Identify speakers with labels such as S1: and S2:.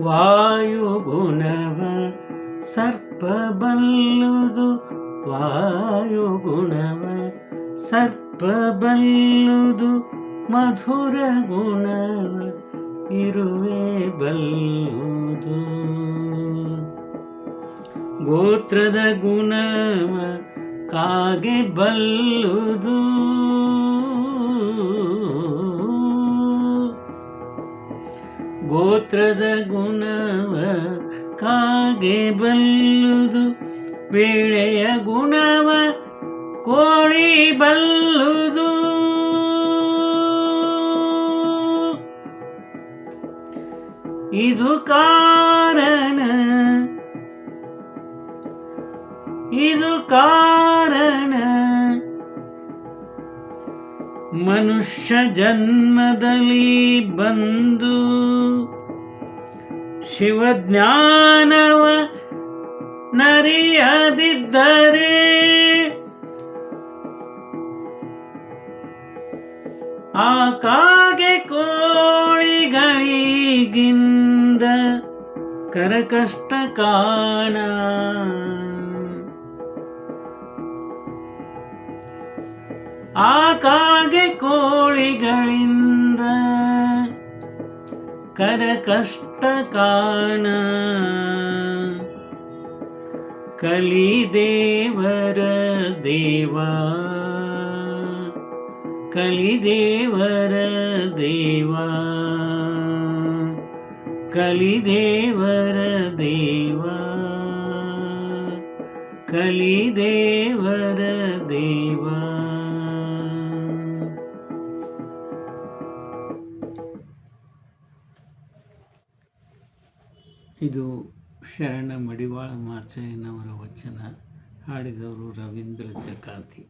S1: ವಾಯುಗುಣವ ಸರ್ಪಬಲ್ಲುದು ವಾಯುಗುಣವ ಸರ್ಪಬಲ್ಲುದು ಮಧುರ ಗುಣವ ಇರುವೆ ಬಲ್ಲುದು. ಗೋತ್ರದ ಗುಣವ ಕಾಗೆ ಬಲ್ಲುದು. ಗೋತ್ರದ ಗುಣವ ಕಾಗೆ ಬಲ್ಲುದು ವೇಳೆಯ ಗುಣವ ಕೋಳಿ ಬಲ್ಲುದು. ಇದು ಕಾರಣ ಇದು ಕಾರಣ ಮನುಷ್ಯ ಜನ್ಮದಲ್ಲಿ ಬಂದು ಶಿವಜ್ಞಾನವ ನರಿಯದಿದ್ದರೆ ಆ ಕಾಗೆ ಕೋಳಿಗಳಿಗಿಂದ ಕರಕಷ್ಟ ಕಾಣ ಆ ಕಾಗೆ ಕೋಳಿಗಳಿಂದ ಕರಕಷ್ಟ ಕಾಣ. ಕಲಿದೇವರ ದೇವಾ ಕಲಿದೇವರ ದೇವಾ ಕಲಿದೇವರ ದೇವಾ ಕಲಿದೇವರ ದೇವಾ. ಇದು ಶರಣ ಮಡಿವಾಳ ಮಾಚಯ್ಯನವರ ವಚನ ಹಾಡಿದವರು ರವೀಂದ್ರ ಜಕಾತಿ